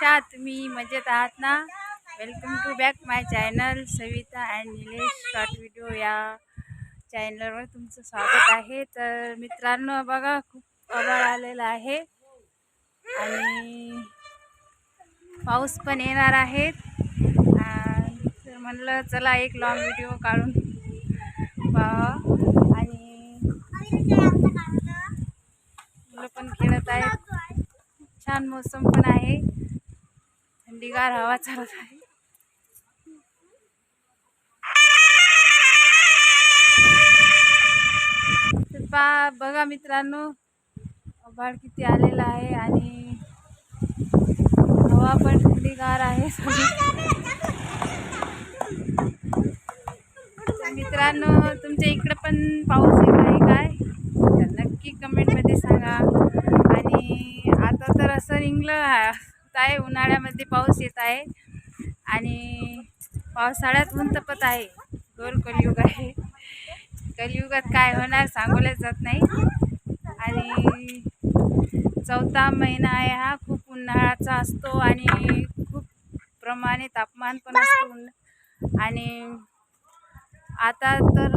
कशा तुम्ही मजेत आहात ना? Welcome to back my channel Savita and Nilesh short video या चॅनलवर तुमचं स्वागत आहे. तर मित्रांनो बघा खूप आभाळ आलेला आहे. आणि पाऊस पण येणार आहेत तर म्हणलं चला एक लॉंग व्हिडिओ काढून पाहा. आणि मुलं पण खेळत आहेत. छान मोसम पण आहे. थंडीगार हवा चालत आहे. तर पा बघा मित्रांनो आभाळ किती आलेला आहे आणि हवा पण थंडीगार आहे. मित्रांनो तुमच्या इकडे पण पाऊस येत आहे काय? तर नक्की कमेंटमध्ये सांगा. आणि आता तर असं निघलं आहे. उन्हाळ्यामध्ये पाऊस येत आहे. आणि पावसाळ्यात ऊन तपत आहे. गोर कलियुग आहे. कलियुगात काय होणार सांगवलं जात नाही. आणि चौथा महिना आहे हा. खूप उन्हाळ्याचा असतो आणि खूप प्रमाणे तापमान पण असतो. आणि आता तर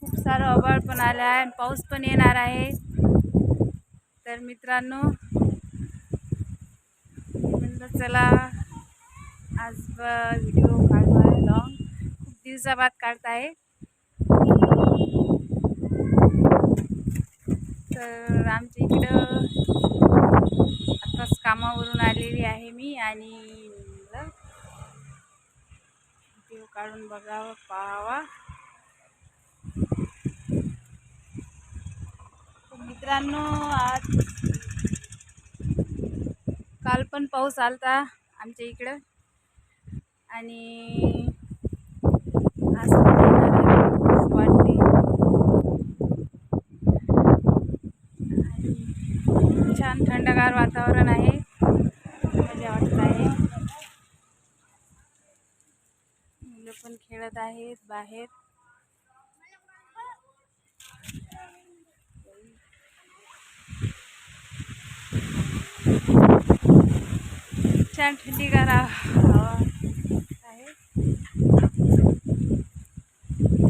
खूप सारं अभाळ पण आलं आहे आणि पाऊस पण येणार आहे. तर मित्रांनो तर चला आज व्हिडिओ काढतो आहे लॉंग खूप दिवसाबाद काढत आहे. तर आमच्या इकडं आताच कामावरून आलेली आहे मी आणि व्हिडिओ काढून बघावा पाहावा. मित्रांनो आज काल पण पाऊस आलता आमच्या इकडं. आणि असं वाटते. आणि छान थंडगार वातावरण आहे. मजा वाटत आहे. मुलं पण खेळत आहेत बाहेर. छान थंडीगार हवा आहे.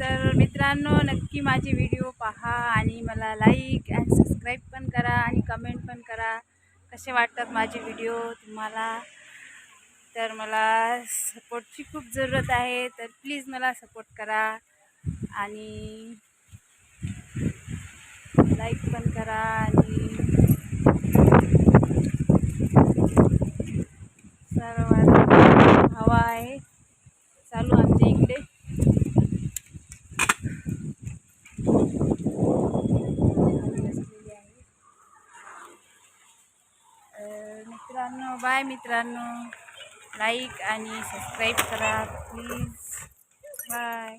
तर मित्रांनो नक्की माझे व्हिडिओ पहा आणि मला लाईक अँड सबस्क्राईब पण करा आणि कमेंट पण करा. कसे वाटतात माझे व्हिडिओ तुम्हाला? तर मला सपोर्टची खूप जरूरत आहे तर प्लीज मला सपोर्ट करा आणि लाईक पण करा आणि सर्व हवा आहे चालू आमच्या इकडे बसलेली आहे तर मित्रांनो. मित्रांनो लाईक आणि सबस्क्राईब करा प्लीज बाय